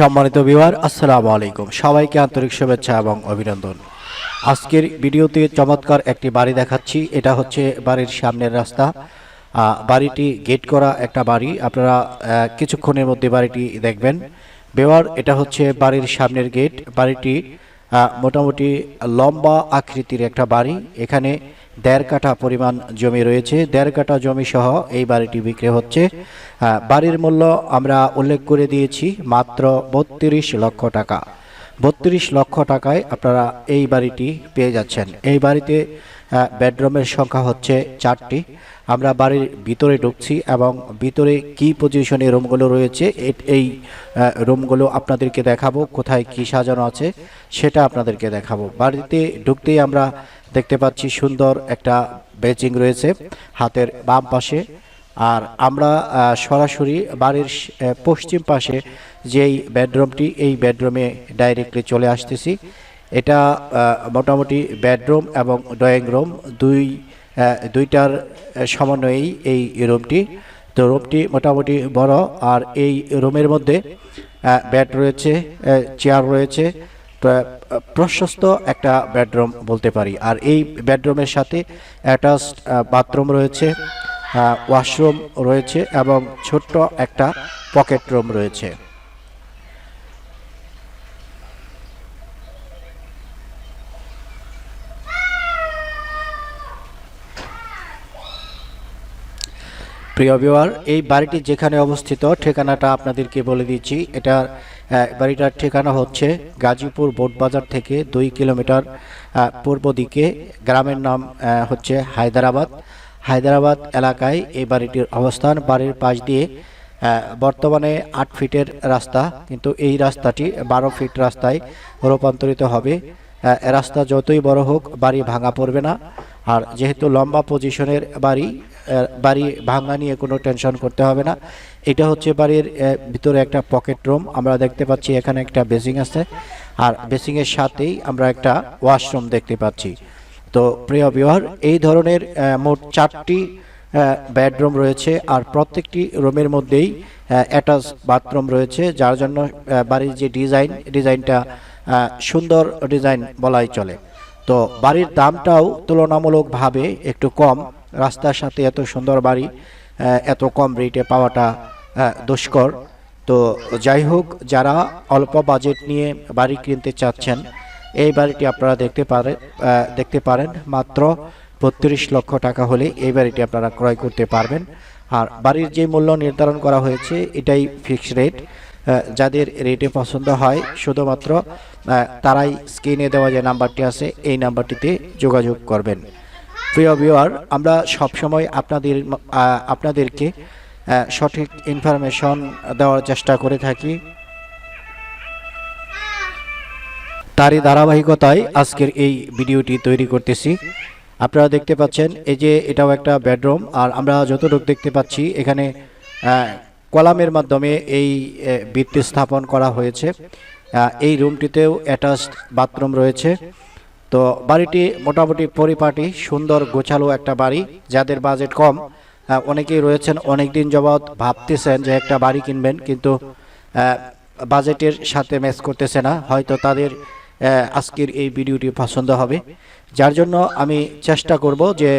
সম্মানিত বিবার আসসালামু আলাইকুম। সবাইকে আন্তরিক শুভেচ্ছা এবং অভিনন্দন। আজকের ভিডিওতে চমৎকার একটি বাড়ি দেখাচ্ছি। এটা হচ্ছে বাড়ির সামনের রাস্তা। বাড়িটি গেট করা একটা বাড়ি। আপনারা কিছুক্ষণের মধ্যে বাড়িটি দেখবেন। বেওয়ার এটা হচ্ছে বাড়ির সামনের গেট বাড়িটি মোটামুটি লম্বা আকৃতির একটা বাড়ি। এখানে দেড় কাঠা পরিমাণ জমি রয়েছে। দেড় কাঠা জমি সহ এই বাড়িটি বিক্রি হচ্ছে। বাড়ির মূল্য আমরা উল্লেখ করে দিয়েছি মাত্র বত্রিশ লক্ষ টাকা। বত্রিশ লক্ষ টাকায় আপনারা এই বাড়িটি পেয়ে যাচ্ছেন। এই বাড়িতে বেডরুমের সংখ্যা হচ্ছে চারটি। আমরা বাড়ির ভিতরে ঢুকছি এবং ভিতরে কি পজিশনে রুমগুলো রয়েছে এই রুমগুলো আপনাদেরকে দেখাবো, কোথায় কি সাজানো আছে সেটা আপনাদেরকে দেখাবো। বাড়িতে ঢুকতেই আমরা দেখতে পাচ্ছি সুন্দর একটা বেচিং রয়েছে হাতের বাম পাশে। আর আমরা সরাসরি বাড়ির পশ্চিম পাশে যেই বেডরুমটি, এই বেডরুমে ডাইরেক্টলি চলে আসতেছি। এটা মোটামুটি বেডরুম এবং ড্রয়িং রুম দুই দুইটার সমন্বয়েই এই রুমটি। তো রুমটি মোটামুটি বড়, আর এই রুমের মধ্যে বেড রয়েছে চেয়ার রয়েছে প্রশস্ত একটা বেডরুম বলতে পারি। আর এই বেডরুমের সাথে অ্যাটাচড বাথরুম রয়েছে ওয়াশরুম রয়েছে এবং ছোট্ট একটা পকেট রুম রয়েছে। প্রিয় বিওয়ার এই বাড়িটি যেখানে অবস্থিত, ঠিকানাটা আপনাদেরকে বলে দিচ্ছি। এটা বাড়িটার ঠিকানা হচ্ছে গাজীপুর বোটবাজার থেকে দুই কিলোমিটার পূর্ব দিকে। গ্রামের নাম হচ্ছে হায়দ্রাবাদ। হায়দ্রাবাদ এলাকায় এই বাড়িটির অবস্থান। বাড়ির পাশ দিয়ে বর্তমানে আট ফিটের রাস্তা, কিন্তু এই রাস্তাটি বারো ফিট রাস্তায় রূপান্তরিত হবে। রাস্তা যতই বড় হোক, বাড়ি ভাঙা পড়বে না। আর যেহেতু লম্বা পজিশনের বাড়ি বাড়ি ভাঙা নিয়ে কোনো টেনশন করতে হবে না। এটা হচ্ছে বাড়ির ভিতরে একটা পকেট রুম। আমরা দেখতে পাচ্ছি এখানে একটা বেসিং আছে। আর বেসিংয়ের সাথেই আমরা একটা ওয়াশরুম দেখতে পাচ্ছি। তো প্রিয় বিহার এই ধরনের মোট চারটি বেডরুম রয়েছে। আর প্রত্যেকটি রুমের মধ্যেই অ্যাটাচ বাথরুম রয়েছে। যার জন্য বাড়ির যে ডিজাইন, ডিজাইনটা সুন্দর ডিজাইন বলাই চলে। তো বাড়ির দামটাও তুলনামূলকভাবে একটু কম। রাস্তার সাথে এত সুন্দর বাড়ি এত কম রেটে পাওয়াটা দুষ্কর। তো যাই হোক যারা অল্প বাজেট নিয়ে বাড়ি কিনতে চাচ্ছেন এই বাড়িটি আপনারা দেখতে আহ, দেখতে পারেন। মাত্র বত্রিশ লক্ষ টাকা হলে এই বাড়িটি আপনারা ক্রয় করতে পারবেন। আর বাড়ির যে মূল্য নির্ধারণ করা হয়েছে এটাই ফিক্সড রেট যাদের রেটে পছন্দ হয়, শুধুমাত্র তারাই স্ক্রিনে দেওয়া যে নাম্বারটি আছে, এই নাম্বারটিতে যোগাযোগ করবেন। প্রিয় ভিউয়ার আমরা সবসময় আপনাদের আপনাদেরকে সঠিক ইনফরমেশন দেওয়ার চেষ্টা করে থাকি। তারই ধারাবাহিকতায় আজকের এই ভিডিওটি তৈরি করতেছি। আপনারা দেখতে পাচ্ছেন, এই যে এটাও একটা বেডরুম আর আমরা যতটুকু দেখতে পাচ্ছি, এখানে কলামের মাধ্যমে এই ভিত্তি স্থাপন করা হয়েছে। এই রুমটিতেও অ্যাটাচড বাথরুম রয়েছে। তো বাড়িটি মোটামুটি পরিপাটি, সুন্দর, গোছালো একটা বাড়ি, যাদের বাজেট কম। অনেকেই রয়েছেন অনেক দিন যাবৎ ভাবতেছেন যে একটা বাড়ি কিনবেন, কিন্তু বাজেটের সাথে ম্যাচ করতেছে না। হয়তো তাদের আজকের এই ভিডিওটি পছন্দ হবে। যার জন্য আমি চেষ্টা করব যে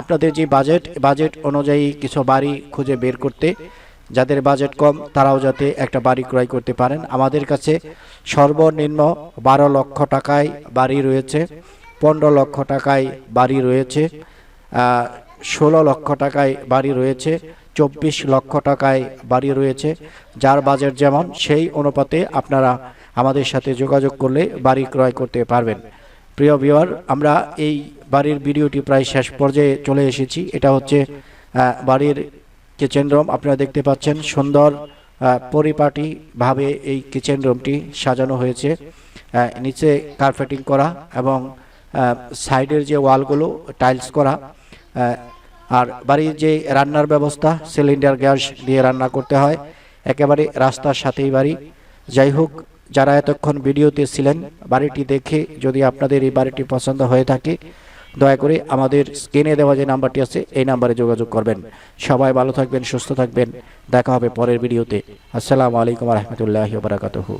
আপনাদের যে বাজেট বাজেট অনুযায়ী কিছু বাড়ি খুঁজে বের করতে যাদের বাজেট কম, তারাও যাতে একটা বাড়ি ক্রয় করতে পারেন। আমাদের কাছে সর্বনিম্ন বারো লক্ষ টাকায় বাড়ি রয়েছে, পনেরো লক্ষ টাকায় বাড়ি রয়েছে ষোলো লক্ষ টাকায় বাড়ি রয়েছে, চব্বিশ লক্ষ টাকায় বাড়ি রয়েছে। যার বাজেট যেমন, সেই অনুপাতে আপনারা আমাদের সাথে যোগাযোগ করলে বাড়ি ক্রয় করতে পারবেন। প্রিয় ভিউয়ার, আমরা এই বাড়ির ভিডিওটি প্রায় শেষ পর্যায়ে চলে এসেছি। এটা হচ্ছে বাড়ির কিচেন রুম আপনারা দেখতে পাচ্ছেন সুন্দর পরিপাটিভাবে এই কিচেন রুমটি সাজানো হয়েছে। নিচে কার্পেটিং করা এবং সাইডের যে ওয়ালগুলো টাইলস করা। আর বাড়ির যে রান্নার ব্যবস্থা সিলিন্ডার গ্যাস দিয়ে রান্না করতে হয়। একেবারে রাস্তার সাথেই বাড়ি। যাই হোক, যারা এতক্ষণ ভিডিওতে ছিলেন, বাড়িটি দেখে যদি আপনাদের এই বাড়িটি পছন্দ হয়ে থাকে দয়া করে আমাদের স্ক্রিনে দেওয়া যে নাম্বারটি আছে, এই নাম্বারে যোগাযোগ করবেন। সবাই ভালো থাকবেন, সুস্থ থাকবেন। দেখা হবে পরের ভিডিওতে। আসসালামু আলাইকুম রহমতুল্লাহ বারাকাতুহু।